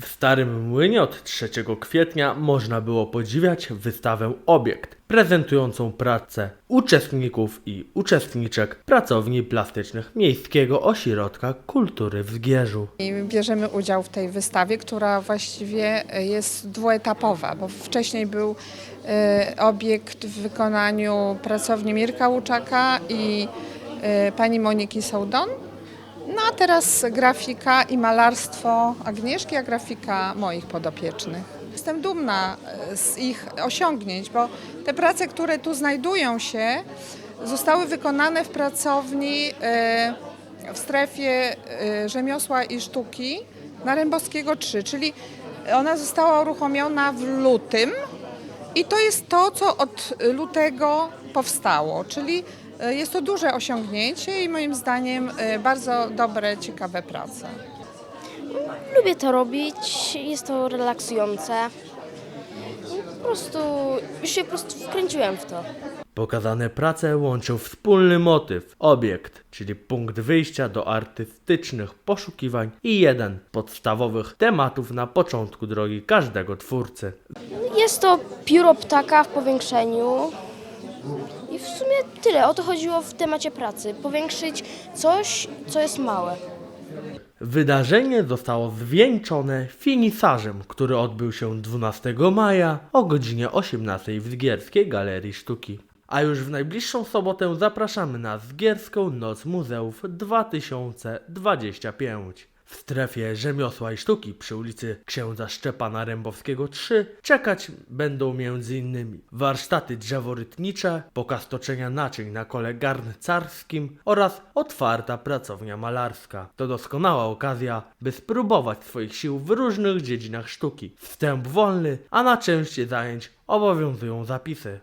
W Starym Młynie od 3 kwietnia można było podziwiać wystawę Obiekt, prezentującą pracę uczestników i uczestniczek pracowni plastycznych Miejskiego Ośrodka Kultury w Zgierzu. I bierzemy udział w tej wystawie, która właściwie jest dwuetapowa, bo wcześniej był e, obiekt w wykonaniu pracowni Mirka Łuczaka i e, pani Moniki Sołdon. No a teraz grafika i malarstwo Agnieszki, a grafika moich podopiecznych. Jestem dumna e, z ich osiągnięć, bo te prace, które tu znajdują się, zostały wykonane w pracowni e, w strefie e, rzemiosła i sztuki na Rębowskiego 3, czyli ona została uruchomiona w lutym i to jest to, co od lutego powstało, czyli jest to duże osiągnięcie i moim zdaniem e, bardzo dobre, ciekawe prace. Lubię to robić, jest to relaksujące. Po prostu już się po prostu wkręciłem w to. Pokazane prace łączył wspólny motyw obiekt, czyli punkt wyjścia do artystycznych poszukiwań i jeden z podstawowych tematów na początku drogi każdego twórcy. Jest to pióro ptaka w powiększeniu. I w sumie tyle. O to chodziło w temacie pracy. Powiększyć coś, co jest małe. Wydarzenie zostało zwieńczone finisarzem, który odbył się 12 maja o godzinie 18 w Zgierskiej Galerii Sztuki. A już w najbliższą sobotę zapraszamy na Zgierską Noc Muzeów 2025. W strefie rzemiosła i sztuki przy ulicy księdza Szczepana Rębowskiego 3 czekać będą m.in. warsztaty drzeworytnicze, pokaz toczenia naczyń na kole garncarskim oraz otwarta pracownia malarska. To doskonała okazja, by spróbować swoich sił w różnych dziedzinach sztuki. Wstęp wolny, a na części zajęć obowiązują zapisy.